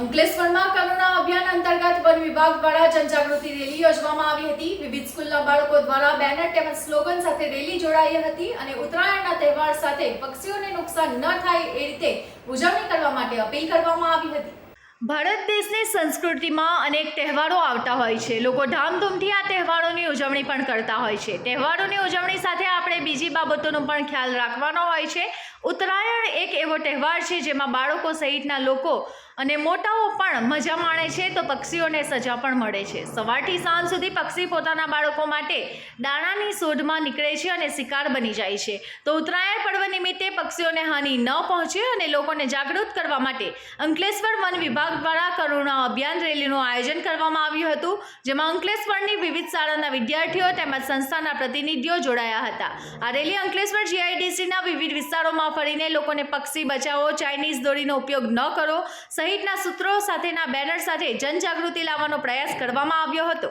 અંકલેશ્વરમાં કરુણા અભિયાન અંતર્ગત વન વિભાગ દ્વારા જનજાગૃતિ રેલી યોજવામાં આવી હતી. વિવિધ સ્કૂલના બાળકો દ્વારા બેનર તેમજ સ્લોગન સાથે રેલી જોડાઈ હતી અને ઉત્તરાયણના તહેવાર સાથે પક્ષીઓને નુકસાન ન થાય એ રીતે ઉજવણી કરવા માટે અપીલ કરવામાં આવી હતી. ભારત દેશની સંસ્કૃતિમાં અનેક તહેવારો આવતા હોય છે. લોકો ધામધૂમથી આ તહેવારોની ઉજવણી પણ કરતા હોય છે. તહેવારોની ઉજવણી સાથે આપણે બીજી બાબતોનો પણ ખ્યાલ રાખવાનો હોય છે. ઉત્તરાયણ એક એવો તહેવાર છે જેમાં બાળકો સહિતના લોકો અને મોટાઓ પણ મજા માણે છે તો પક્ષીઓને સજા પણ મળે છે. સવારથી સાંજ સુધી પક્ષી પોતાના બાળકો માટે દાણાની શોધમાં નીકળે છે અને શિકાર બની જાય છે. તો ઉત્તરાયણ નિમિત્તે પક્ષીઓને હાનિ ન પહોંચે અને લોકોને જાગૃત કરવા માટે અંકલેશ્વર વન વિભાગ દ્વારા કરુણા અભિયાન રેલીનું આયોજન કરવામાં આવ્યું હતું, જેમાં અંકલેશ્વરની વિવિધ શાળાના વિદ્યાર્થીઓ તેમજ સંસ્થાના પ્રતિનિધિઓ જોડાયા હતા. આ રેલી અંકલેશ્વર જીઆઈડીસીના વિવિધ વિસ્તારોમાં ફરીને લોકોને પક્ષી બચાવો, ચાઇનીઝ દોરીનો ઉપયોગ ન કરો, સહિતના સૂત્રો સાથેના બેનર સાથે જનજાગૃતિ લાવવાનો પ્રયાસ કરવામાં આવ્યો હતો.